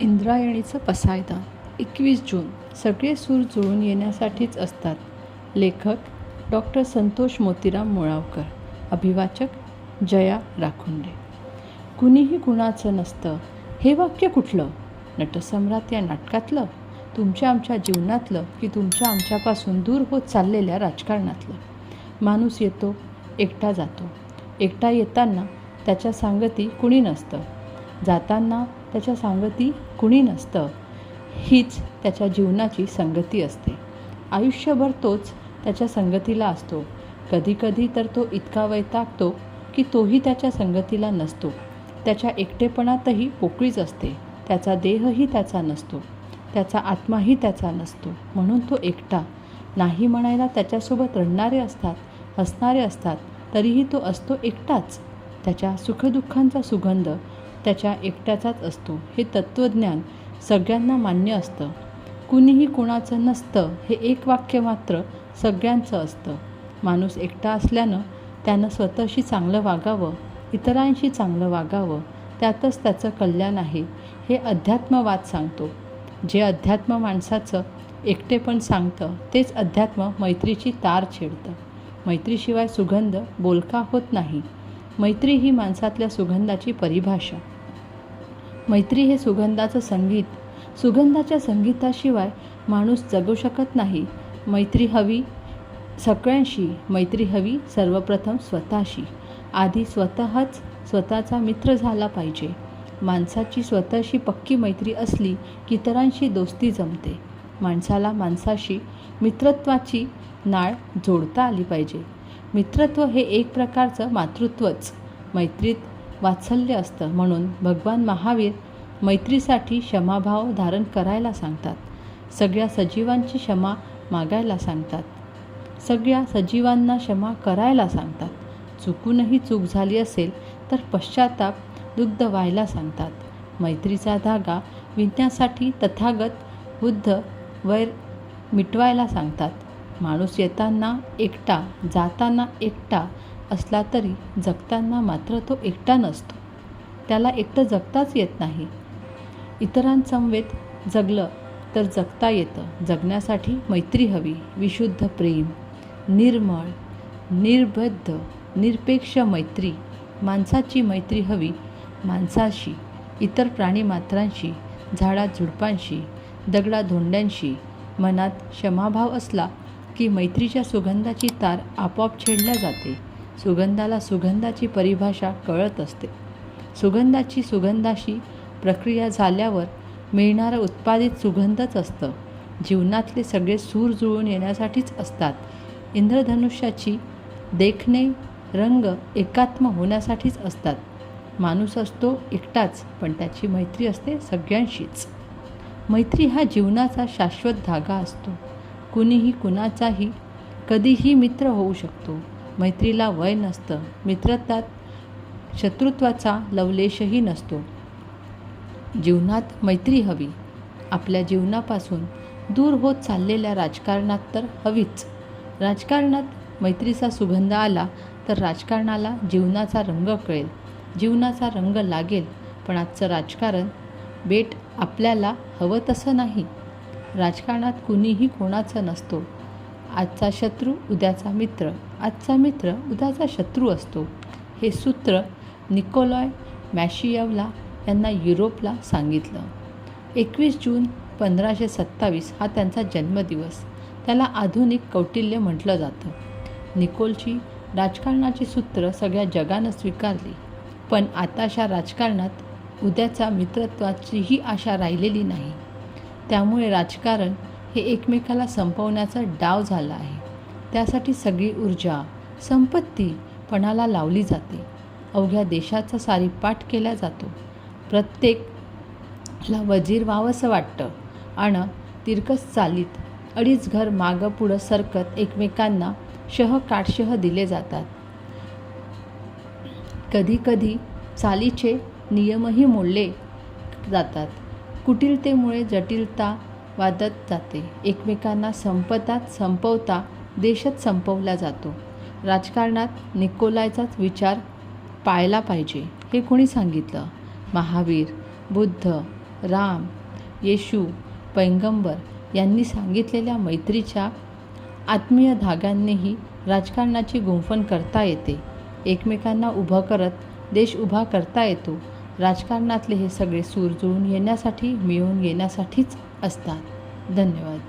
इंद्रायणीचं पसायदान एकवीस जून. सगळे सूर जुळून येण्यासाठीच असतात. लेखक डॉक्टर संतोष मोतीराम मुळावकर. अभिवाचक जया राखुंडे. कुणीही कुणाचं नसतं. हे वाक्य कुठलं? नटसम्राट या नाटकातलं? तुमच्या आमच्या जीवनातलं की तुमच्या आमच्यापासून दूर होत चाललेल्या राजकारणातलं? माणूस येतो एकटा जातो. एकटा येताना त्याच्या सांगती कुणी नसतं. जाताना त्याच्या सांगती कुणी नसतं. हीच त्याच्या जीवनाची संगती असते. आयुष्यभर तोच त्याच्या संगतीला असतो. कधीकधी तर तो इतका वैतागतो की तोही त्याच्या संगतीला नसतो. त्याच्या एकटेपणातही पोकळीच असते. त्याचा देहही त्याचा नसतो. त्याचा आत्माही त्याचा नसतो. म्हणून तो एकटा. नाही म्हणायला त्याच्यासोबत रडणारे असतात हसणारे असतात तरीही तो असतो एकटाच. त्याच्या सुखदुःखांचा सुगंध त्याच्या एकट्याचाच असतो. हे तत्त्वज्ञान सगळ्यांना मान्य असतं. कुणीही कुणाचं नसतं हे एक वाक्य मात्र सगळ्यांचं असतं. माणूस एकटा असल्यानं त्यानं स्वतःशी चांगलं वागावं इतरांशी चांगलं वागावं त्यातच त्याचं कल्याण आहे हे अध्यात्मवाद सांगतो. जे अध्यात्म माणसाचं एकटेपण सांगतं तेच अध्यात्म मैत्रीची तार छेडतं. मैत्रीशिवाय सुगंध बोलका होत नाही. मैत्री ही माणसातल्या सुगंधाची परिभाषा. मैत्री हे सुगंधाचं संगीत. सुगंधाच्या संगीताशिवाय माणूस जगू शकत नाही. मैत्री हवी सगळ्यांशी. मैत्री हवी सर्वप्रथम स्वतःशी. आधी स्वतःच स्वतःचा मित्र झाला पाहिजे. माणसाची स्वतःशी पक्की मैत्री असली की इतरांशी दोस्ती जमते. माणसाला माणसाशी मित्रत्वाची नाळ जोडता आली पाहिजे. मित्रत्व हे एक प्रकारचं मातृत्वच. मैत्रीत वात्सल्य असतं म्हणून भगवान महावीर मैत्रीसाठी क्षमाभाव धारण करायला सांगतात. सगळ्या सजीवांची क्षमा मागायला सांगतात. सगळ्या सजीवांना क्षमा करायला सांगतात. चुकूनही चूक झाली असेल तर पश्चाताप दुग्ध व्हायला सांगतात. मैत्रीचा धागा विणण्यासाठी तथागत बुद्ध वैर मिटवायला सांगतात. माणूस येताना एकटा जाताना एकटा असला तरी जगताना मात्र तो एकटा नसतो. त्याला एकटं जगताच येत नाही. इतरांसमवेत जगलं तर जगता येतं. जगण्यासाठी मैत्री हवी विशुद्ध प्रेम निर्मळ निर्बद्ध निरपेक्ष मैत्री माणसाची मैत्री हवी माणसाशी इतर प्राणीमात्रांशी झाडाझुडपांशी दगडाधोंड्यांशी मनात क्षमाभाव असला की मैत्रीच्या सुगंधाची तार आपोआप छेडल्या जाते. सुगंधाला सुगंधाची परिभाषा कळत असते. सुगंधाची सुगंधाशी प्रक्रिया झाल्यावर मिळणारं उत्पादित सुगंधच असतं. जीवनातले सगळे सूर जुळून येण्यासाठीच असतात. इंद्रधनुष्याची देखणे रंग एकात्म होण्यासाठीच असतात. माणूस असतो एकटाच पण त्याची मैत्री असते सगळ्यांशीच. मैत्री हा जीवनाचा शाश्वत धागा असतो. कुणीही कुणाचाही कधीही मित्र होऊ शकतो. मैत्रीला वय नसतं. मित्रतात शत्रुत्वाचा लवलेशही नसतो. जीवनात मैत्री हवी. आपल्या जीवनापासून दूर होत चाललेल्या राजकारणात तर हवीच. राजकारणात मैत्रीचा सुगंध आला तर राजकारणाला जीवनाचा रंग कळेल. जीवनाचा रंग लागेल पण आजचं राजकारण बेट आपल्याला हवं तसं नाही. राजकारणात कुणीही कोणाचं नसतो. आजचा शत्रू उद्याचा मित्र. आजचा मित्र उद्याचा शत्रू असतो. हे सूत्र निकोलॉय मॅशियवला यांना युरोपला सांगितलं. एकवीस जून पंधराशे सत्तावीस हा त्यांचा जन्मदिवस. त्याला आधुनिक कौटिल्य म्हटलं जातं. निकोलची राजकारणाची सूत्र सगळ्या जगानं स्वीकारली. पण आताशा राजकारणात उद्याचा मित्रत्वाचीही आशा राहिलेली नाही. त्यामुळे राजकारण हे एकमेकाला संपवण्याचा डाव झाला आहे. त्यासाठी सगळी ऊर्जा संपत्ती पणाला लावली जाते. अवघ्या देशाचा सारी पाठ केला जातो. प्रत्येकला वजीर व्हावंसं वाटतं. आणि तिरकस चालीत अडीच घर मागं पुढं सरकत एकमेकांना शह काटशह दिले जातात. कधीकधी चालीचे नियमही मोडले जातात. कुटिलतेमुळे जटिलता वादत जाते. एकमेकांना संपतात संपवता देशच संपवला जातो. राजकारणात निकोलायचाच विचार पाळला पाहिजे हे कोणी सांगितलं? महावीर बुद्ध राम येशू पैंगंबर यांनी सांगितलेल्या मैत्रीच्या आत्मीय धाग्यांनीही राजकारणाची गुंफण करता येते. एकमेकांना उभं करत देश उभा करता येतो. राजकारणातले हे सगळे सूर जुळून येण्यासाठी मिळून येण्यासाठीच असतात. धन्यवाद.